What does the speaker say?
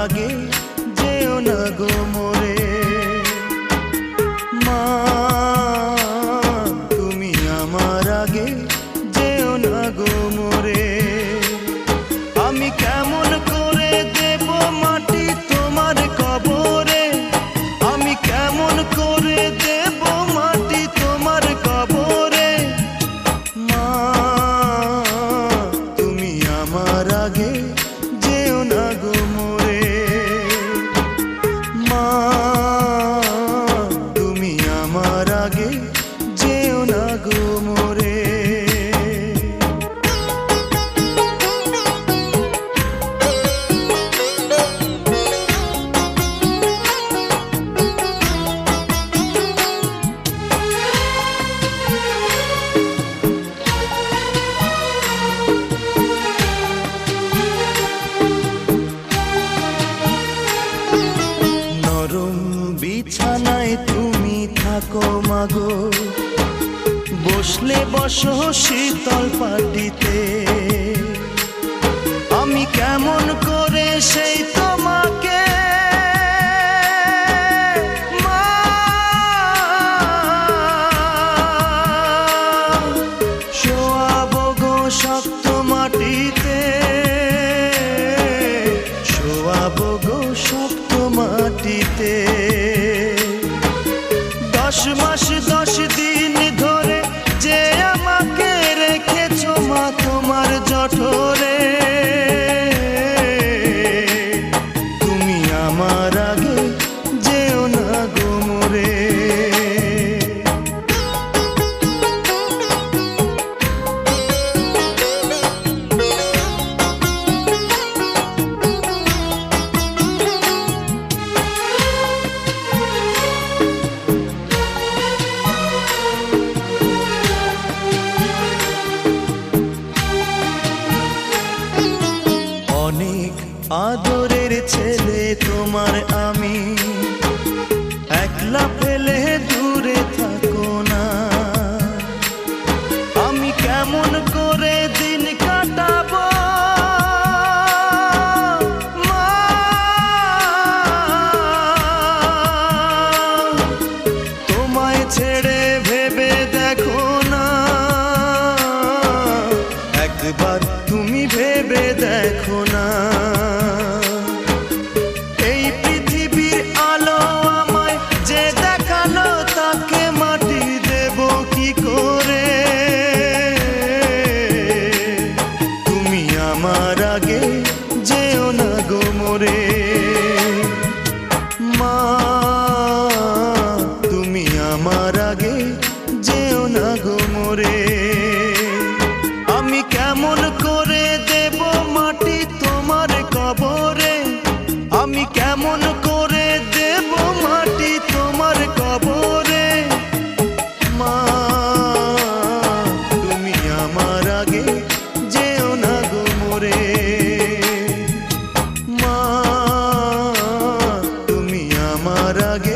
আগে যেও না গো মোরে থাকো মাগো। বসলে বসো শীতল পাটিতে। আমি কেমন করে সেই তোমাকে? শোয়াবো গো শক্ত মাটিতে। গো শক্ত মাটিতে। দশ মাস দশ দিন ধরে যে আমাকে রেখেছ মা তোমার জঠরে। তুমি আমার আদরের ছেলে তোমার আমি। কেমন করে দেব মাটি তোমার কবরে? আমি কেমন করে দেব মাটি তোমার কবরে? মা, তুমি আমার আগে যেও না গো মা, তুমি আমার আগে